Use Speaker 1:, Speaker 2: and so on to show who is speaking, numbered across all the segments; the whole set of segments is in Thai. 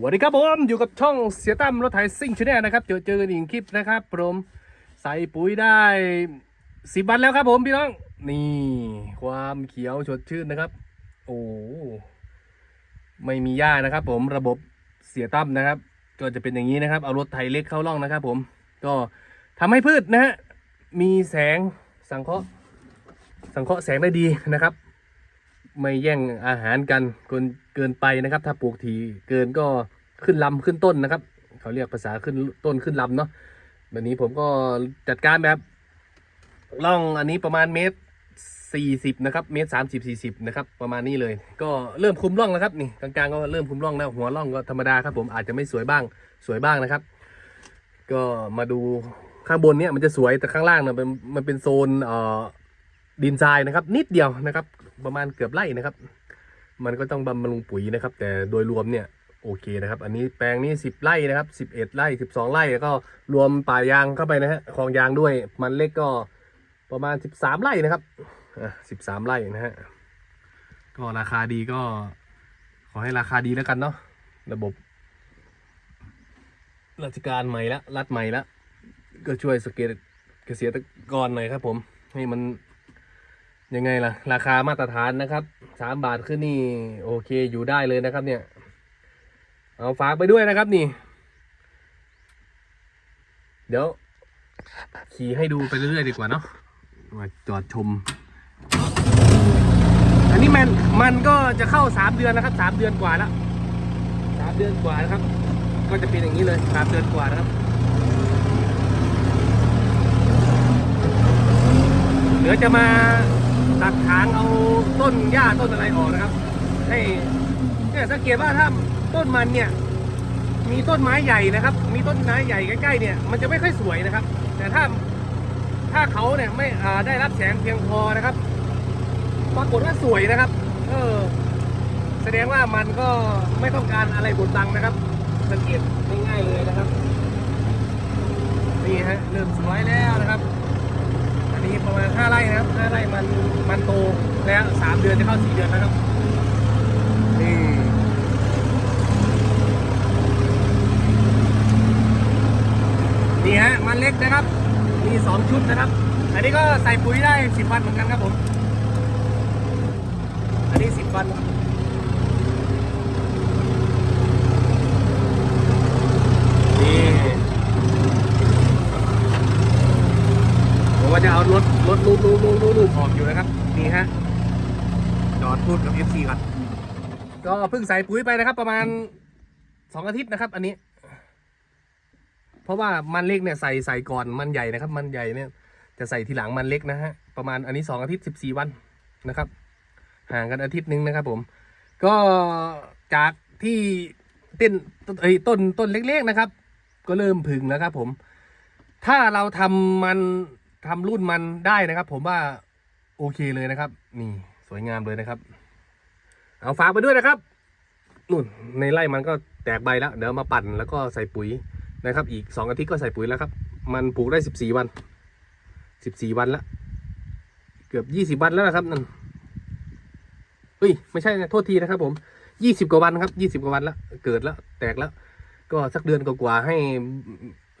Speaker 1: สวัสดีครับผมอยู่กับช่องเสียตั้มรถไถซิ่งชแนลนะครับเจอเจอกันอีกคลิปนะครับผมใส่ปุ๋ยได้สิบวันแล้วครับผมพี่น้องนี่ ความเขียวสดชื่นนะครับ โอ้ไม่มีหญ้านะครับ ผมระบบเสียตั้มนะครับ ก็จะเป็นอย่างนี้นะครับ เอารถไถเล็กเข้าร่องนะครับ ผม ก็ทำให้พืชนะฮะมีแสงสังเคราะห์สังเคราะห์แสงได้ดีนะครับ ไม่แย่งอาหารกันเกินเกินไปนะครับ ถ้าปลูกทีเกินก็ขึ้นลำขึ้นต้นนะครับ เขาเรียกภาษาขึ้นต้นขึ้นลำเนาะแบบนี้ผมก็จัดการแบบล่องอันนี้ประมาณเมตรสี่สิบนะครับเมตรสามสิบสี่สิบนะครับประมาณนี้เลย ก็เริ่มคุมร่องแล้วครับนี่กลางๆก็เริ่มคุมร่องแล้วหัวร่องก็ธรรมดาครับผมอาจจะไม่สวยบ้างสวยบ้างนะครับ ก็มาดูข้างบนเนี่ยมันจะสวยแต่ข้างล่างเนี่ยมันมันเป็นโซนเอ่อ ดินทรายนะครับ นิดเดียวนะครับ ประมาณเกือบไร่นะครับ มันก็ต้องบำรุงปุ๋ยนะครับ แต่โดยรวมเนี่ยโอเคนะครับ อันนี้แปลงนี้สิบไร่นะครับสิบเอ็ดไร่สิบสองไร่แล้วก็รวมป่ายางเข้าไปนะฮะคลองยางด้วย มันเล็กก็ประมาณสิบสามไร่นะครับอะสิบสามไร่นะฮะก็ราคาดีก็ ขอให้ราคาดีแล้วกันเนาะระบบ ราชการใหม่ละรัฐใหม่ละก็ช่วยสเกตเกษตรกรหน่อยครับผม ให้มัน ยังไงล่ะ ราคามาตรฐานนะครับสามบาทขึ้นนี่ โอเคอยู่ได้เลยนะครับ เนี่ย เอาฝากไปด้วยนะครับนี่ เดี๋ยว ขี่ให้ดูไปเรื่อยๆดีกว่าเนาะมาจอดชม อันนี้มันมันก็จะเข้าสามเดือนนะครับสามเดือนกว่าแล้วสามเดือนกว่านะครับ ก็จะเป็นอย่างนี้เลยสามเดือนกว่านะครับเดี๋ยวจะมา ตัดถางเอาต้นหญ้าต้นอะไรออกนะครับ ให้เนี่ยสังเกตว่าถ้าต้นมันเนี่ยมีต้นไม้ใหญ่นะครับ มีต้นไม้ใหญ่ใกล้ๆเนี่ยมันจะไม่ค่อยสวยนะครับ แต่ถ้าถ้าเขาเนี่ยไม่อ่าได้รับแสงเพียงพอนะครับ ปรากฏว่าสวยนะครับ เออ แสดงว่ามันก็ไม่ต้องการอะไรบดบังนะครับ สังเกตง่ายๆเลยนะครับ นี่ฮะเริ่มสวยแล้วนะครับ นี้ประมาณ5ไร่นะครับ5ไร่มันมันโตแล้ว3เดือนจะเข้า4เดือนนะครับนี่นี่ฮะมันเล็กนะครับ มี 2 ชุดนะครับ อันนี้ก็ใส่ปุ๋ยได้ 10 วันเหมือนกันครับผม อันนี้ 10 วันครับ ผมว่าจะเอารถรถลูกลูกลูกลูกลูก ออกอยู่นะครับนี่ฮะจอดพูดกับ FC ก่อนก็เพิ่งใส่ปุ๋ยไปนะครับ ประมาณสองอาทิตย์นะครับ อันนี้ เพราะว่ามันเล็กเนี่ยใส่ใส่ก่อนมันใหญ่นะครับ มันใหญ่เนี่ย จะใส่ทีหลังมันเล็กนะฮะประมาณอันนี้สองอาทิตย์สิบสี่วันนะครับห่างกันอาทิตย์หนึงนะครับ ผม ก็จากที่เต้นเอ้ยต้นต้นเล็กๆนะครับ ก็เริ่มผึ่งแล้วครับ ผม ถ้าเราทำมันทำรุ่นมันได้นะครับ ผมว่า โอเคเลยนะครับ นี่สวยงามเลยนะครับ เอาฝากไปด้วยนะครับนู่นในไร่มันก็แตกใบแล้ว เดี๋ยวมาปั่นแล้วก็ใส่ปุ๋ยนะครับ อีกสองอาทิตย์ก็ใส่ปุ๋ยแล้วครับ มันปลูกได้สิบสี่วันสิบสี่วันละเกือบยี่สิบวันแล้วนะครับนั่นเฮ้ยไม่ใช่นะโทษทีนะครับ ผมยี่สิบกว่าวันครับยี่สิบกว่าวันแล้วเกิดแล้ว แตกแล้ว ก็สักเดือนกว่าๆให้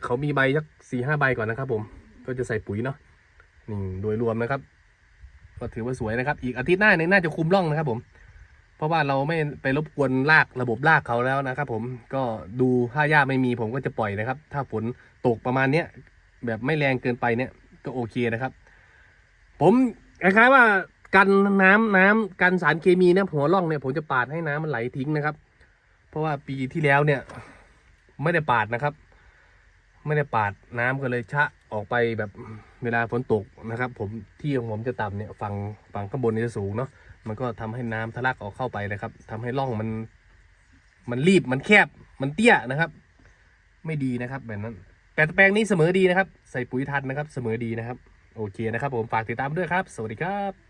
Speaker 1: เขามีใบสักสี่ห้าใบก่อนนะครับ ผมก็จะใส่ปุ๋ยเนาะนี่โดยรวมนะครับ ก็ถือว่าสวยนะครับ อีกอาทิตย์หน้าเนี่ยน่าจะคุมร่องนะครับผม เพราะว่าเราไม่ไปรบกวนรากระบบรากเขาแล้วนะครับ ผมก็ดูถ้าหญ้าไม่มีผมก็จะปล่อยนะครับ ถ้าฝนตกประมาณเนี้ยแบบไม่แรงเกินไปเนี่ยก็โอเคนะครับ ผมคล้ายๆว่ากันน้ำน้ำกันสารเคมีเนี่ยหัวร่องเนี่ยผมจะปาดให้น้ำมันไหลทิ้งนะครับ เพราะว่าปีที่แล้วเนี่ย ไม่ได้ปาดนะครับ ไม่ได้ปาดน้ำก็เลยชะออกไปแบบ เวลาฝนตกนะครับ ผมที่ของผมจะต่ำเนี่ยฝั่งฝั่งข้างบนจะสูงเนาะมันก็ทำให้น้ำทะลักออกเข้าไปนะครับทำให้ร่องมัน มันรีบมันแคบมันเตี้ยนะครับ ไม่ดีนะครับแบบนั้น แต่แปลงนี้เสมอดีนะครับ ใส่ปุ๋ยทันนะครับ เสมอดีนะครับ โอเคนะครับ ผมฝากติดตามด้วยครับ สวัสดีครับ